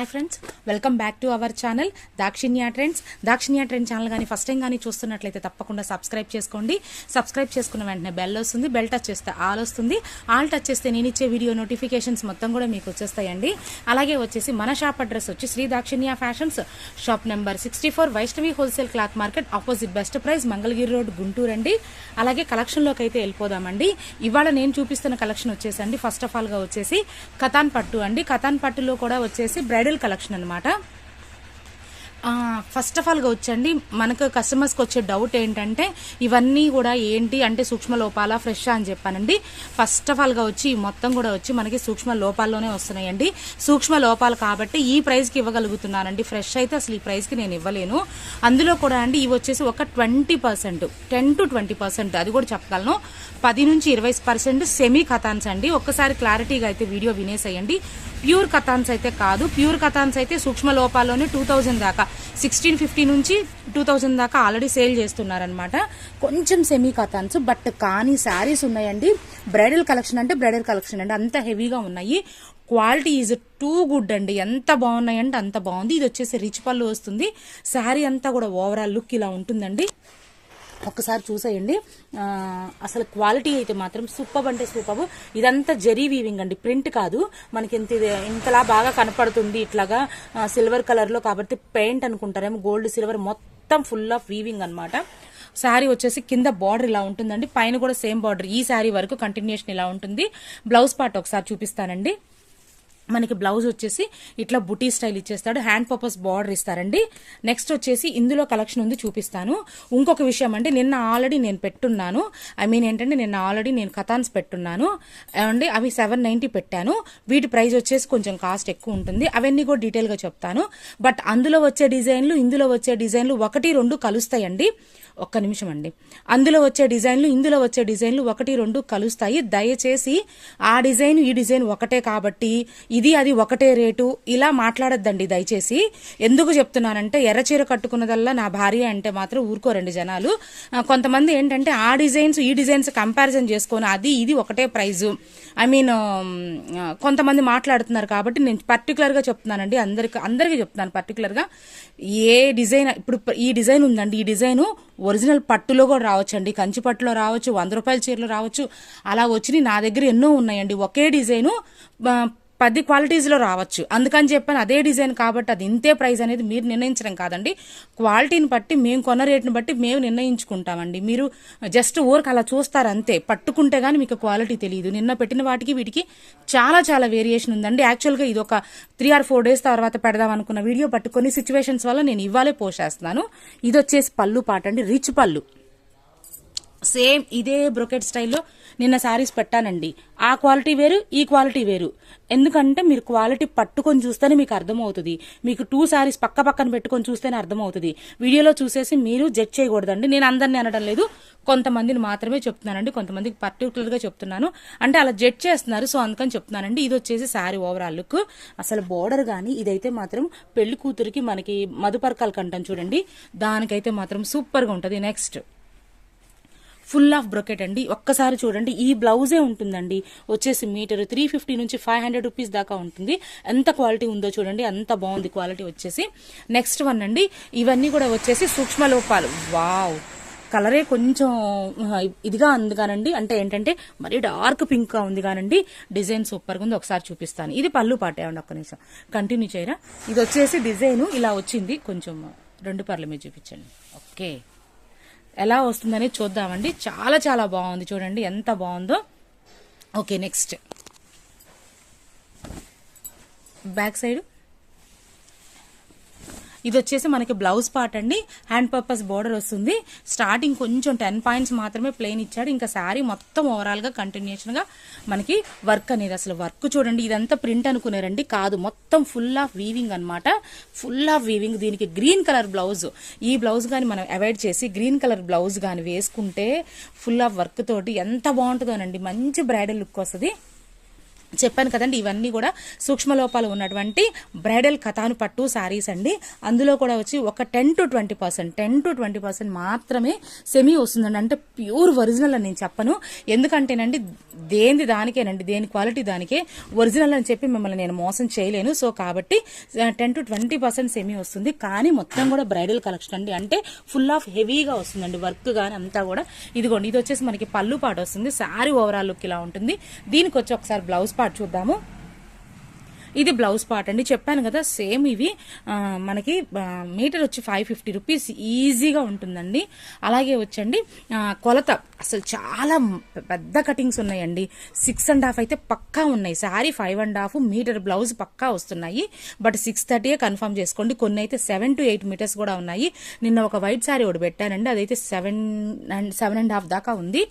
Hi friends welcome back to our channel Dakshinya trends Dakshinya trend channel కానీ first time కానీ చూస్తున్నట్లయితే తప్పకుండా subscribe చేసుకోండి. సబ్స్క్రైబ్ చేసుకున్న వెంటనే బెల్ వస్తుంది బెల్ టచ్ చేస్తే ఆల్ వస్తుంది. ఆల్ టచ్ చేస్తే నేను ఇచ్చే వీడియో నోటిఫికేషన్స్ మొత్తం కూడా మీకు వచ్చేస్తాయండి. అలాగే వచ్చేసి మన షాప్ అడ్రస్ వచ్చి Sri Dakshinya fashions shop number sixty four Vaishnavi wholesale cloth market opposite best price Mangalagiri road Guntur అండి. అలాగే కలెక్షన్లోకి అయితే వెళ్ళిపోదామండి. ఇవాళ నేను చూపిస్తున్న కలెక్షన్ వచ్చేసండి ఫస్ట్ ఆఫ్ ఆల్గా వచ్చేసి కథాన్ పట్టు అండి. కథాన్ పట్టులో కూడా వచ్చేసి బ్రైడల్ కలెక్షన్ అనమాట ఫస్ట్ ఆఫ్ ఆల్గా వచ్చండి మనకు కస్టమర్స్కి వచ్చే డౌట్ ఏంటంటే ఇవన్నీ కూడా ఏంటి అంటే సూక్ష్మ లోపాల ఫ్రెష్ అని చెప్పానండి. ఫస్ట్ ఆఫ్ ఆల్గా వచ్చి ఈ మొత్తం కూడా వచ్చి మనకి సూక్ష్మ లోపాల్లోనే వస్తున్నాయండి. సూక్ష్మ లోపాలు కాబట్టి ఈ ప్రైస్కి ఇవ్వగలుగుతున్నానండి. ఫ్రెష్ అయితే అసలు ఈ ప్రైస్కి నేను ఇవ్వలేను. అందులో కూడా అండి ఇవి వచ్చేసి ఒక twenty percent ten to twenty percent అది కూడా చెప్పగలను. పది నుంచి ఇరవై పర్సెంట్ సెమీ కథాన్స్ అండి. ఒక్కసారి క్లారిటీగా అయితే వీడియో వినేసేయండి. ప్యూర్ కథాన్స్ అయితే కాదు. ప్యూర్ కథాన్స్ అయితే సూక్ష్మ లోపాల్లోనే టూ థౌజండ్ దాకా సిక్స్టీన్ ఫిఫ్టీ నుంచి టూ థౌజండ్ దాకా ఆల్రెడీ సేల్ చేస్తున్నారనమాట కొంచెం సెమీ కథాన్స్ బట్ కానీ శారీస్ ఉన్నాయండి. బ్రైడల్ కలెక్షన్ అంటే బ్రైడల్ కలెక్షన్ అండి. అంత హెవీగా ఉన్నాయి. క్వాలిటీ ఈజ్ టూ గుడ్ అండి. ఎంత బాగున్నాయంటే అంత బాగుంది. ఇది వచ్చేసి రిచ్ పళ్ళు వస్తుంది. శారీ అంతా కూడా ఓవరాల్ లుక్ ఇలా ఉంటుందండి. ఒక్కసారి చూసేయండి. అసలు క్వాలిటీ అయితే మాత్రం సూపర్ అంటే సూపర్. ఇదంతా జరీ వీవింగ్ అండి. ప్రింట్ కాదు. మనకి ఇంత ఇది ఇంతలా బాగా కనపడుతుంది ఇట్లాగా. సిల్వర్ కలర్లో కాబట్టి పెయింట్ అనుకుంటారేమో గోల్డ్ సిల్వర్ మొత్తం ఫుల్ ఆఫ్ వీవింగ్ అన్నమాట. శారీ వచ్చేసి కింద బార్డర్ ఇలా ఉంటుందండి. పైన కూడా సేమ్ బార్డర్. ఈ శారీ వరకు కంటిన్యూషన్ ఇలా ఉంటుంది. బ్లౌజ్ పార్ట్ ఒకసారి చూపిస్తానండి. మనకి బ్లౌజ్ వచ్చేసి ఇట్లా బుటీ స్టైల్ ఇచ్చేస్తాడు. హ్యాండ్ పర్పస్ బార్డర్ ఇస్తారండి. నెక్స్ట్ వచ్చేసి ఇందులో కలెక్షన్ ఉంది చూపిస్తాను. ఇంకొక విషయం అంటే నిన్న ఆల్రెడీ నేను పెట్టున్నాను. ఐ మీన్ ఏంటంటే నిన్న ఆల్రెడీ నేను కథాన్స్ పెట్టున్నాను. అండి అవి సెవెన్ నైంటీ పెట్టాను. వీటి ప్రైస్ వచ్చేసి కొంచెం కాస్ట్ ఎక్కువ ఉంటుంది. అవన్నీ కూడా డీటెయిల్గా చెప్తాను. బట్ అందులో వచ్చే డిజైన్లు ఇందులో వచ్చే డిజైన్లు ఒకటి రెండు కలుస్తాయండి. ఒక్క నిమిషం అండి. అందులో వచ్చే డిజైన్లు ఇందులో వచ్చే డిజైన్లు ఒకటి రెండు కలుస్తాయి. దయచేసి ఆ డిజైన్ ఈ డిజైన్ ఒకటే కాబట్టి ఇది అది ఒకటే రేటు. ఇలా మాట్లాడొద్దండి దయచేసి. ఎందుకు చెప్తున్నానంటే ఎర్రచీర కట్టుకున్నదల్లా నా భార్య అంటే మాత్రం ఊరుకోరండి జనాలు. కొంతమంది ఏంటంటే ఆ డిజైన్స్ ఈ డిజైన్స్ కంపారిజన్ చేసుకొని అది ఇది ఒకటే ప్రైజు. ఐ మీన్ కొంతమంది మాట్లాడుతున్నారు కాబట్టి నేను పర్టికులర్గా చెప్తున్నానండి. అందరికి అందరికీ చెప్తున్నాను పర్టికులర్గా. ఏ డిజైన్ ఇప్పుడు ఈ డిజైన్ ఉందండి. ఈ డిజైను ఒరిజినల్ పట్టులో కూడా రావచ్చండి. కంచి పట్టులో రావచ్చు వంద రూపాయల చీరలు రావచ్చు. అలా వచ్చినాయి. నా దగ్గర ఎన్నో ఉన్నాయండి. ఒకే డిజైను పది క్వాలిటీస్లో రావచ్చు. అందుకని చెప్పాను అదే డిజైన్ కాబట్టి అది ఇంతే ప్రైస్ అనేది మీరు నిర్ణయించడం కాదండి. క్వాలిటీని బట్టి మేము కొన్న రేటుని బట్టి మేము నిర్ణయించుకుంటామండి. మీరు జస్ట్ ఊరికి అలా చూస్తారు అంతే. పట్టుకుంటే కానీ మీకు క్వాలిటీ తెలియదు. నిన్న పెట్టిన వాటికి వీటికి చాలా చాలా వేరియేషన్ ఉందండి. యాక్చువల్గా ఇది ఒక త్రీ ఆర్ ఫోర్ డేస్ తర్వాత పెడదాం అనుకున్న వీడియో బట్ కొన్ని సిచ్యువేషన్స్ వల్ల నేను ఇవ్వాలే పోషేస్తున్నాను. ఇది వచ్చేసి పళ్ళు పాట అండి రిచ్ పళ్ళు. సేమ్ ఇదే బ్రొకెట్ స్టైల్లో నిన్న శారీస్ పెట్టానండి. ఆ క్వాలిటీ వేరు ఈ క్వాలిటీ వేరు. ఎందుకంటే మీరు క్వాలిటీ పట్టుకొని చూస్తేనే మీకు అర్థమవుతుంది. మీకు టూ శారీస్ పక్క పక్కన పెట్టుకొని చూస్తేనే అర్థమవుతుంది. వీడియోలో చూసేసి మీరు జడ్జ్ చేయకూడదండి. నేను అందరినీ అనడం లేదు. కొంతమందిని మాత్రమే చెప్తున్నానండి. కొంతమందికి పర్టికులర్గా చెప్తున్నాను. అంటే అలా జడ్జ్ చేస్తున్నారు సో అందుకని చెప్తున్నానండి. ఇది వచ్చేసి శారీ ఓవరాల్ లుక్. అసలు బోర్డర్ కానీ ఇదైతే మాత్రం పెళ్ళి కూతురికి మనకి మధుపర్కాలు కంటాం చూడండి. దానికైతే మాత్రం సూపర్గా ఉంటుంది. నెక్స్ట్ ఫుల్ ఆఫ్ బ్రొకెట్ అండి. ఒక్కసారి చూడండి ఈ బ్లౌజే ఉంటుందండి. వచ్చేసి మీటర్ త్రీ ఫిఫ్టీ నుంచి ఫైవ్ హండ్రెడ్ రూపీస్ దాకా ఉంటుంది. ఎంత క్వాలిటీ ఉందో చూడండి అంత బాగుంది క్వాలిటీ వచ్చేసి. నెక్స్ట్ వన్ అండి ఇవన్నీ కూడా వచ్చేసి సూక్ష్మ లోపాలు. వావ్! కలరే కొంచెం ఇదిగా ఉంది కానండి. అంటే ఏంటంటే మరీ డార్క్ పింక్గా ఉంది కానండి. డిజైన్ సూపర్గా ఉంది. ఒకసారి చూపిస్తాను. ఇది పళ్ళు పాటే అండి ఒక్క నిమిషం. కంటిన్యూ చేయరా? ఇది వచ్చేసి డిజైన్. ఇలా వచ్చింది. కొంచెం రెండు పర్ల మీద చూపించండి. ఓకే. ఎలా వస్తుందని చూద్దామండి. చాలా చాలా బాగుంది. చూడండి ఎంత బాగుందో. Okay next. Back side. ఇది వచ్చేసి మనకి బ్లౌజ్ పార్ట్ అండి. హ్యాండ్ పర్పస్ బోర్డర్ వస్తుంది. స్టార్టింగ్ కొంచెం టెన్ పాయింట్స్ మాత్రమే ప్లెయిన్ ఇచ్చాడు. ఇంకా శారీ మొత్తం ఓవరాల్గా కంటిన్యూషన్గా మనకి వర్క్ అనేది అసలు వర్క్ చూడండి. ఇదంతా ప్రింట్ అనుకున్నారండి కాదు మొత్తం ఫుల్ ఆఫ్ వీవింగ్ అన్నమాట. ఫుల్ ఆఫ్ వీవింగ్ దీనికి గ్రీన్ కలర్ బ్లౌజ్ ఈ బ్లౌజ్ కానీ మనం అవాయిడ్ చేసి గ్రీన్ కలర్ బ్లౌజ్ కానీ వేసుకుంటే ఫుల్ ఆఫ్ వర్క్ తోటి ఎంత బాగుంటుందోనండి. మంచి బ్రైడల్ లుక్ వస్తుంది. చెప్పాను కదండి ఇవన్నీ కూడా సూక్ష్మ లోపాలు ఉన్నటువంటి బ్రైడల్ కథాను పట్టు శారీస్ అండి. అందులో కూడా వచ్చి ఒక ten to twenty percent ten to twenty percent మాత్రమే సెమీ వస్తుందండి. అంటే ప్యూర్ ఒరిజినల్ అని నేను చెప్పను. ఎందుకంటేనండి దేని దానికేనండి దేని క్వాలిటీ దానికే ఒరిజినల్ అని చెప్పి మిమ్మల్ని నేను మోసం చేయలేను. సో కాబట్టి ten to twenty percent semi వస్తుంది. కానీ మొత్తం కూడా బ్రైడల్ కలెక్షన్ అండి. అంటే ఫుల్ ఆఫ్ హెవీగా వస్తుందండి వర్క్ కానీ అంతా కూడా. ఇదిగోండి ఇది వచ్చేసి మనకి పళ్ళు పాట వస్తుంది. శారీ ఓవరాల్ లుక్ ఇలా ఉంటుంది. దీనికి వచ్చి ఒకసారి బ్లౌజ్ పార్ట్ చూద్దాము. ఇది బ్లౌజ్ పార్ట్ అండి. చెప్పాను కదా సేమ్ ఇవి. మనకి మీటర్ వచ్చి ఫైవ్ ఫిఫ్టీ రూపీస్ ఈజీగా ఉంటుందండి. అలాగే వచ్చండి. కొలత. అసలు చాలా పెద్ద కటింగ్స్ ఉన్నాయండి. సిక్స్ అండ్ హాఫ్ అయితే పక్కా ఉన్నాయి. Sari five and half metre blouse పక్కా వస్తున్నాయి. బట్ సిక్స్ థర్టీయే కన్ఫర్మ్ చేసుకోండి. కొన్ని అయితే సెవెన్ టు ఎయిట్ మీటర్స్ కూడా ఉన్నాయి. నిన్న ఒక వైట్ శారీ ఒకటి పెట్టానండి. అదైతే seven and seven and half దాకా ఉంది.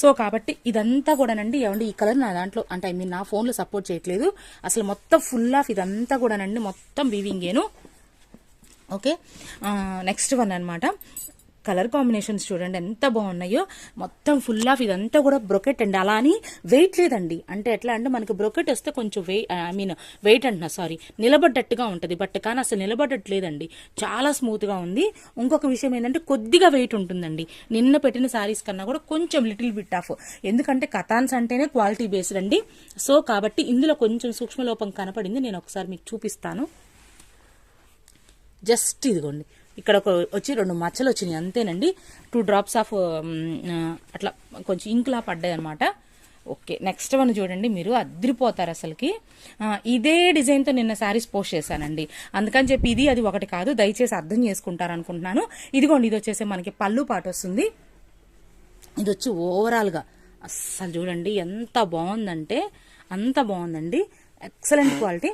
సో కాబట్టి ఇదంతా కూడానండి. ఏమండి ఈ కలర్ నా దాంట్లో అంటే ఐ మీన్ నా ఫోన్లో సపోర్ట్ చేయట్లేదు. అసలు మొత్తం ఫుల్ ఆఫ్ ఇదంతా కూడానండి. మొత్తం వీవింగేను ఓకే? నెక్స్ట్ వన్ అనమాట కలర్ కాంబినేషన్స్ చూడండి ఎంత బాగున్నాయో. మొత్తం ఫుల్ ఆఫ్ ఇదంతా కూడా బ్రొకెట్ అండి. అలా అని వెయిట్ లేదండి. అంటే ఎట్లా అంటే మనకి బ్రొకెట్ వస్తే కొంచెం వెయిట్ ఐ మీన్ వెయిట్ అంటున్నా సారీ నిలబడ్డట్టుగా ఉంటుంది బట్ కానీ అసలు నిలబడట్లేదండి. చాలా స్మూత్గా ఉంది. ఇంకొక విషయం ఏంటంటే కొద్దిగా వెయిట్ ఉంటుందండి. నిన్న పెట్టిన శారీస్ కన్నా కూడా కొంచెం లిటిల్ బిట్ ఆఫ్ ఎందుకంటే కథాన్స్ అంటేనే క్వాలిటీ బేస్డ్ అండి. సో కాబట్టి ఇందులో కొంచెం సూక్ష్మలోపం కనపడింది. నేను ఒకసారి మీకు చూపిస్తాను. జస్ట్ ఇదిగోండి. ఇక్కడ ఒక వచ్చి రెండు మచ్చలు వచ్చినాయి అంతేనండి. టూ డ్రాప్స్ ఆఫ్ అట్లా కొంచెం ఇంకులా పడ్డాయి అనమాట ఓకే నెక్స్ట్ వన్ చూడండి మీరు అద్రిపోతారు అసలుకి. ఇదే డిజైన్తో నిన్న శారీస్ పోస్ట్ చేశానండి. అందుకని చెప్పి ఇది అది ఒకటి కాదు దయచేసి అర్థం చేసుకుంటారు అనుకుంటున్నాను ఇదిగోండి ఇది వచ్చేసి మనకి పళ్ళు పాట వస్తుంది. ఇది వచ్చి ఓవరాల్గా అస్సలు చూడండి ఎంత బాగుందంటే అంత బాగుందండి. ఎక్సలెంట్ క్వాలిటీ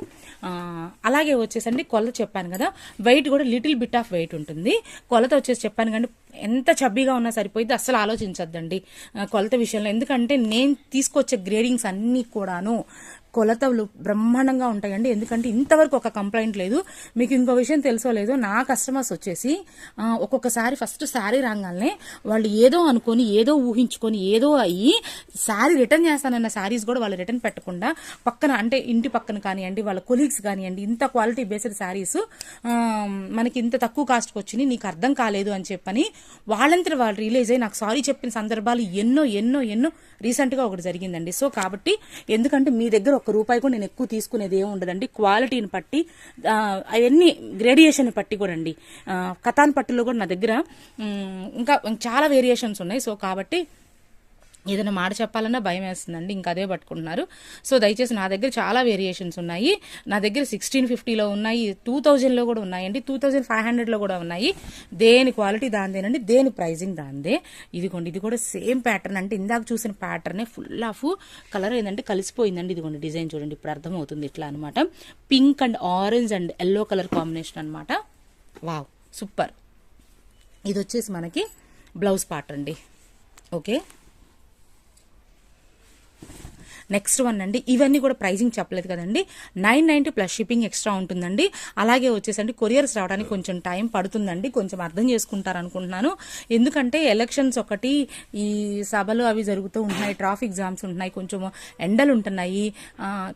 అలాగే వచ్చేసండి కొలత చెప్పాను కదా. వెయిట్ కూడా లిటిల్ బిట్ ఆఫ్ వెయిట్ ఉంటుంది. కొలత వచ్చేసి చెప్పాను కానీ ఎంత చబ్బీగా ఉన్నా సరిపోయింది అస్సలు ఆలోచించద్దండి. కొలత విషయంలో. ఎందుకంటే నేను తీసుకొచ్చే గ్రేడింగ్స్ అన్నీ కూడాను కొలతలు బ్రహ్మాండంగా ఉంటాయండి. ఎందుకంటే ఇంతవరకు ఒక కంప్లైంట్ లేదు. మీకు ఇంకో విషయం తెలుసో లేదో నా కస్టమర్స్ వచ్చేసి ఒక్కొక్కసారి ఫస్ట్ శారీ రాగానే వాళ్ళు ఏదో అనుకొని ఏదో ఊహించుకొని ఏదో అయ్యి శారీ రిటర్న్ చేస్తానన్న శారీస్ కూడా వాళ్ళు రిటర్న్ పెట్టకుండా పక్కన అంటే ఇంటి పక్కన కానివ్వండి వాళ్ళ కొలీగ్స్ కానివ్వండి ఇంత క్వాలిటీ బేస్డ్ శారీస్ మనకి ఇంత తక్కువ కాస్ట్కి వచ్చినాయి నీకు అర్థం కాలేదు అని చెప్పని వాళ్ళంతా వాళ్ళు రిలీజ్ అయ్యి నాకు సారీ చెప్పిన సందర్భాలు ఎన్నో ఎన్నో ఎన్నో రీసెంట్గా ఒకటి జరిగిందండి. సో కాబట్టి ఎందుకంటే మీ దగ్గర ఒక రూపాయి కూడా నేను ఎక్కువ తీసుకునేది ఏమి ఉండదండి. క్వాలిటీని బట్టి అవన్నీ గ్రేడియేషన్ పట్టి కూడా అండి. కథాన్ పట్టులో కూడా నా దగ్గర ఇంకా చాలా వేరియేషన్స్ ఉన్నాయి. సో కాబట్టి ఏదైనా మాట చెప్పాలన్నా భయం వేస్తుందండి. ఇంకా అదే పట్టుకుంటున్నారు. సో దయచేసి నా దగ్గర చాలా వేరియేషన్స్ ఉన్నాయి. నా దగ్గర సిక్స్టీన్ ఫిఫ్టీలో ఉన్నాయి. టూ థౌజండ్లో కూడా ఉన్నాయండి. టూ థౌజండ్ ఫైవ్ హండ్రెడ్లో కూడా ఉన్నాయి. దేని క్వాలిటీ దానిదేనండి. దేని ప్రైజింగ్ దానిదే. ఇదిగోండి ఇది కూడా సేమ్ ప్యాటర్న్ అంటే ఇందాక చూసిన ప్యాటర్నే ఫుల్ ఆఫ్ కలర్ ఏంటంటే కలిసిపోయిందండి. ఇదిగోండి డిజైన్ చూడండి. ఇప్పుడు అర్థమవుతుంది ఇట్లా అనమాట pink and orange and yellow colour combination అనమాట వావ్ సూపర్ ఇది వచ్చేసి మనకి బ్లౌజ్ పార్ట్ అండి ఓకే నెక్స్ట్ వన్ అండి ఇవన్నీ కూడా ప్రైజింగ్ చెప్పలేదు కదండి. Nine ninety plus shipping extra ఉంటుందండి. అలాగే వచ్చేసండి కొరియర్స్ రావడానికి కొంచెం టైం పడుతుందండి. కొంచెం అర్థం చేసుకుంటారు అనుకుంటున్నాను. ఎందుకంటే ఎలక్షన్స్ ఒకటి ఈ సభలు అవి జరుగుతూ ఉంటున్నాయి ట్రాఫిక్ జామ్స్ ఉంటున్నాయి కొంచెం ఎండలు ఉంటున్నాయి.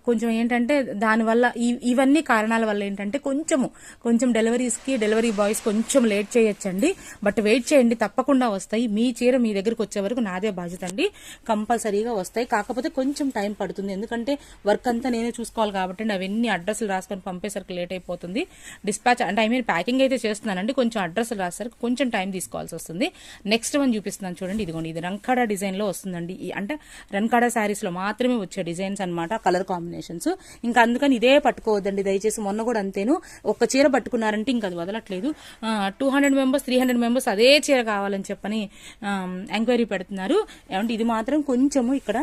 కొంచెం ఏంటంటే దానివల్ల ఇవన్నీ కారణాల వల్ల ఏంటంటే కొంచెము కొంచెం డెలివరీస్కి డెలివరీ బాయ్స్ కొంచెం లేట్ చేయొచ్చండి. బట్ వెయిట్ చేయండి తప్పకుండా వస్తాయి. మీ చీర మీ దగ్గరకు వచ్చే వరకు నాదే బాధ్యత అండి. కంపల్సరీగా వస్తాయి. కాకపోతే కొంచెం టైం టైం పడుతుంది. ఎందుకంటే వర్క్ అంతా నేనే చూసుకోవాలి కాబట్టి అవన్నీ అడ్రస్లు రాసుకొని పంపేసరికి లేట్ అయిపోతుంది. డిస్పాచ్ అంటే ఐ మీన్ ప్యాకింగ్ అయితే చేస్తున్నానండి. కొంచెం అడ్రస్లు రాసరికి కొంచెం టైం తీసుకోవాల్సి వస్తుంది. నెక్స్ట్ వన్ చూపిస్తున్నాను చూడండి. ఇదిగోండి ఇది రంకాడా డిజైన్లో వస్తుందండి. ఈ అంటే రంకాడా శారీస్లో మాత్రమే వచ్చే డిజైన్స్ అన్నమాట కలర్ కాంబినేషన్స్ ఇంకా అందుకని ఇదే పట్టుకోవద్దండి. దయచేసి మొన్న కూడా అంతేను. ఒక్క చీర పట్టుకున్నారంటే ఇంకా అది వదలట్లేదు. Two hundred members three hundred members అదే చీర కావాలని చెప్పని ఎంక్వైరీ పెడుతున్నారు. ఏమంటే ఇది మాత్రం కొంచెము ఇక్కడ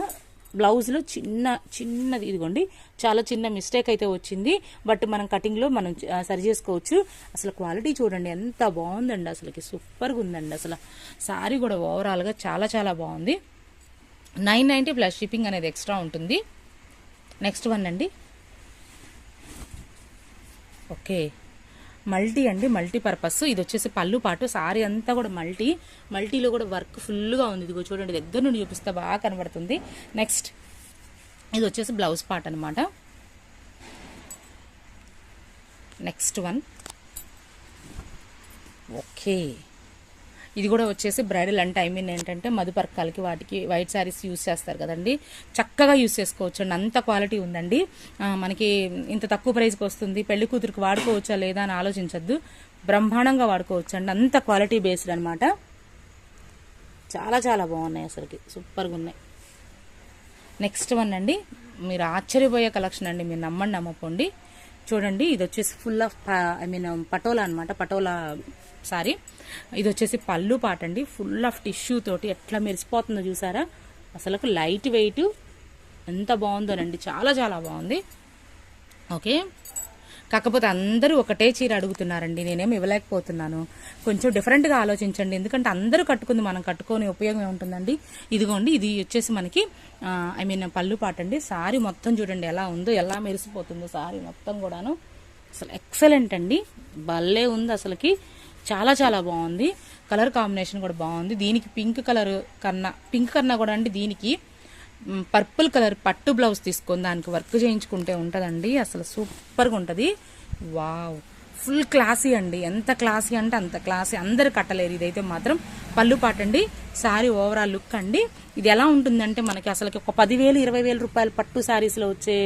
బ్లౌజ్లో చిన్న చిన్నది ఇదిగోండి. చాలా చిన్న మిస్టేక్ అయితే వచ్చింది. బట్ మనం కటింగ్లో మనం సరి చేసుకోవచ్చు. అసలు క్వాలిటీ చూడండి ఎంత బాగుందండి. అసలుకి సూపర్గా ఉందండి. అసలు సారీ కూడా ఓవరాల్గా చాలా చాలా బాగుంది. నైన్ నైంటీ ప్లస్ షిప్పింగ్ అనేది ఎక్స్ట్రా ఉంటుంది. నెక్స్ట్ వన్ అండి. ఓకే. మల్టీ అండి మల్టీ పర్పస్. ఇది వచ్చేసి పళ్ళు పాటు సారీ అంతా కూడా మల్టీ. మల్టీలో కూడా వర్క్ ఫుల్గా ఉంది. ఇదిగో చూడండి దగ్గర నుండి చూపిస్తే బాగా కనబడుతుంది. నెక్స్ట్ ఇది వచ్చేసి బ్లౌజ్ పార్ట్ అనమాట నెక్స్ట్ వన్. ఓకే. ఇది కూడా వచ్చేసి బ్రైడల్ అంటే ఐ మీన్ ఏంటంటే మధుపర్కాలకి వాటికి వైట్ శారీస్ యూస్ చేస్తారు కదండి. చక్కగా యూస్ చేసుకోవచ్చు అండి అంత క్వాలిటీ ఉందండి. మనకి ఇంత తక్కువ ప్రైస్కి వస్తుంది. పెళ్ళి కూతురికి వాడుకోవచ్చా లేదా అని ఆలోచించద్దు. బ్రహ్మాండంగా వాడుకోవచ్చు అండి అంత క్వాలిటీ బేస్డ్ అనమాట చాలా చాలా బాగున్నాయి అసలుకి. సూపర్గా ఉన్నాయి. నెక్స్ట్ వన్ అండి. మీరు ఆశ్చర్యపోయే కలెక్షన్ అండి. మీరు నమ్మండి నమ్మకండి. చూడండి ఇది వచ్చేసి full of I mean patola అనమాట పటోలా సారీ. ఇది వచ్చేసి పళ్ళు పాట అండి ఫుల్ ఆఫ్ టిష్యూ తోటి ఎట్లా మెరిసిపోతుందో చూసారా? అసలు లైట్ వెయిట్ ఎంత బాగుందోనండి చాలా చాలా బాగుంది. ఓకే. కాకపోతే అందరూ ఒకటే చీర అడుగుతున్నారండి. నేనేం ఇవ్వలేకపోతున్నాను. కొంచెం డిఫరెంట్గా ఆలోచించండి. ఎందుకంటే అందరూ కట్టుకుంది మనం కట్టుకొని ఉపయోగం ఉంటుందండి ఇదిగోండి ఇది వచ్చేసి మనకి ఐ మీన్ పళ్ళు పాట అండి సారీ మొత్తం చూడండి ఎలా ఉందో ఎలా మెరిసిపోతుందో సారీ మొత్తం కూడాను. అసలు ఎక్సలెంట్ అండి. భలే ఉంది అసలుకి. చాలా చాలా బాగుంది. కలర్ కాంబినేషన్ కూడా బాగుంది. దీనికి పింక్ కలర్ కన్నా పింక్ కన్నా కూడా అండి దీనికి పర్పుల్ కలర్ పట్టు బ్లౌజ్ తీసుకొని దానికి వర్క్ చేయించుకుంటే ఉంటుందండి. అసలు సూపర్గా ఉంటుంది. వావ్ ఫుల్ క్లాసీ అండి. ఎంత క్లాసీ అంటే అంత క్లాసీ అందరు కట్టలేరు. ఇదైతే మాత్రం పళ్ళు పాటండి సారీ ఓవరాల్ లుక్ అండి. ఇది ఎలా ఉంటుందంటే మనకి అసలుకి ఒక పదివేలు ఇరవై వేల రూపాయలు పట్టు శారీస్లో వచ్చే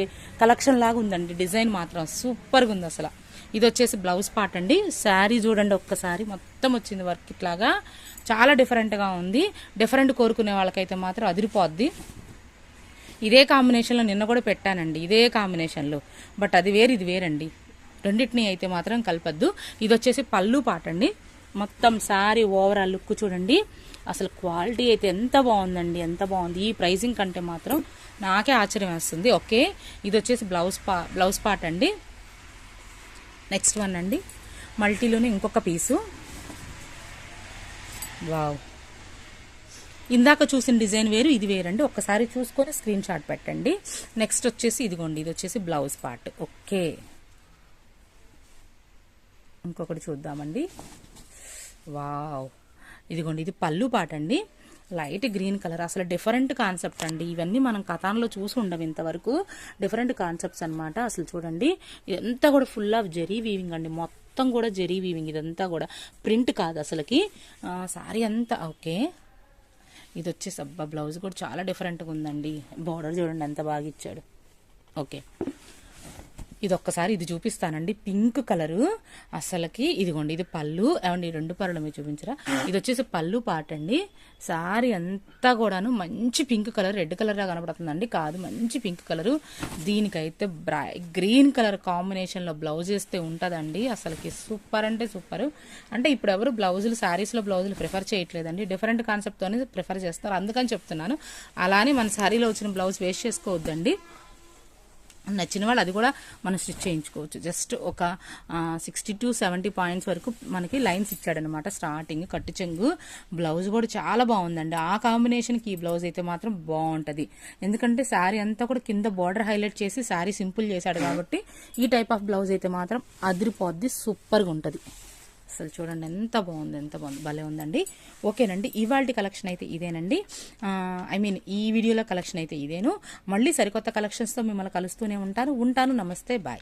కలెక్షన్ లాగా ఉందండి. డిజైన్ మాత్రం సూపర్గా ఉంది అసలు. ఇది వచ్చేసి బ్లౌజ్ పార్ట్ అండి. శారీ చూడండి ఒక్కసారి. మొత్తం వచ్చింది వర్క్ ఇట్లాగా. చాలా డిఫరెంట్గా ఉంది. డిఫరెంట్ కోరుకునే వాళ్ళకైతే మాత్రం అదిరిపోద్ది. ఇదే కాంబినేషన్లో నిన్న కూడా పెట్టానండి. ఇదే కాంబినేషన్లో బట్ అది వేరు ఇది వేరండి. రెండింటిని అయితే మాత్రం కలపద్దు. ఇది వచ్చేసి పళ్ళు పాట అండి. మొత్తం శారీ ఓవరాల్ లుక్ చూడండి. అసలు క్వాలిటీ అయితే ఎంత బాగుందండి. ఎంత బాగుంది. ఈ ప్రైజింగ్ కంటే మాత్రం నాకే ఆశ్చర్యం వేస్తుంది. ఓకే. ఇది వచ్చేసి బ్లౌజ్ పా బ్లౌజ్ పార్ట్ అండి. నెక్స్ట్ వన్ అండి. మల్టీలోనే ఇంకొక పీసు. వావ్ ఇందాక చూసిన డిజైన్ వేరు ఇది వేరండి. ఒక్కసారి చూసుకొని స్క్రీన్ షాట్ పెట్టండి. నెక్స్ట్ వచ్చేసి ఇదిగోండి ఇది వచ్చేసి బ్లౌజ్ పార్ట్. ఓకే ఇంకొకటి చూద్దామండి. వావ్ ఇదిగోండి ఇది పళ్ళు పాట అండి లైట్ గ్రీన్ కలర్. అసలు డిఫరెంట్ కాన్సెప్ట్ అండి. ఇవన్నీ మనం కథాన్లో చూసి ఉండవు ఇంతవరకు. డిఫరెంట్ కాన్సెప్ట్స్ అన్నమాట అసలు చూడండి. ఇదంతా కూడా ఫుల్ ఆఫ్ జెరీ వీవింగ్ అండి. మొత్తం కూడా జెరీ వీవింగ్ ఇదంతా కూడా. ప్రింట్ కాదు అసలుకి. సారీ అంతా ఓకే. ఇది వచ్చేసి అబ్బా బ్లౌజ్ కూడా చాలా డిఫరెంట్గా ఉందండి. బార్డర్ చూడండి ఎంత బాగా ఇచ్చాడు. ఓకే. ఇది ఒక్కసారి ఇది చూపిస్తానండి. Pink colour. అసలుకి ఇదిగోండి ఇది పళ్ళు. ఏమండి ఈ రెండు పళ్ళు మీరు చూపించరా? ఇది వచ్చేసి పళ్ళు పాట అండి. సారీ అంతా కూడాను మంచి పింక్ కలర్ రెడ్ కలర్గా కనబడుతుందండి కాదు మంచి పింక్ కలరు. దీనికైతే బ్రై గ్రీన్ కలర్ కాంబినేషన్లో బ్లౌజ్ వేస్తే ఉంటుందండి. అసలుకి సూపర్ అంటే సూపర్. అంటే ఇప్పుడు ఎవరు బ్లౌజులు శారీస్లో బ్లౌజులు ప్రిఫర్ చేయట్లేదండి. డిఫరెంట్ కాన్సెప్ట్తోనే ప్రిఫర్ చేస్తారు. అందుకని చెప్తున్నాను. అలానే మన శారీలో వచ్చిన బ్లౌజ్ వేస్ట్ చేసుకోవద్దండి. నచ్చిన వాళ్ళు అది కూడా మనం స్టిచ్ చేయించుకోవచ్చు. జస్ట్ ఒక సిక్స్టీ టు సెవెంటీ పాయింట్స్ వరకు మనకి లైన్స్ ఇచ్చాడనమాట స్టార్టింగ్. కట్టు చెంగు బ్లౌజ్ కూడా చాలా బాగుందండి. ఆ కాంబినేషన్కి ఈ బ్లౌజ్ అయితే మాత్రం బాగుంటుంది. ఎందుకంటే శారీ అంతా కూడా కింద బార్డర్ హైలైట్ చేసి శారీ సింపుల్ చేశాడు కాబట్టి ఈ టైప్ ఆఫ్ బ్లౌజ్ అయితే మాత్రం అదిరిపోద్ది సూపర్గా ఉంటుంది. అసలు చూడండి ఎంత బాగుంది ఎంత బాగుంది. భలే ఉందండి. ఓకేనండి ఇవాళ కలెక్షన్ అయితే ఇదేనండి. ఐ మీన్ ఈ వీడియోలో కలెక్షన్ అయితే ఇదేను. మళ్ళీ సరికొత్త కలెక్షన్స్తో మిమ్మల్ని కలుస్తూనే ఉంటాను. ఉంటాను. నమస్తే. బాయ్.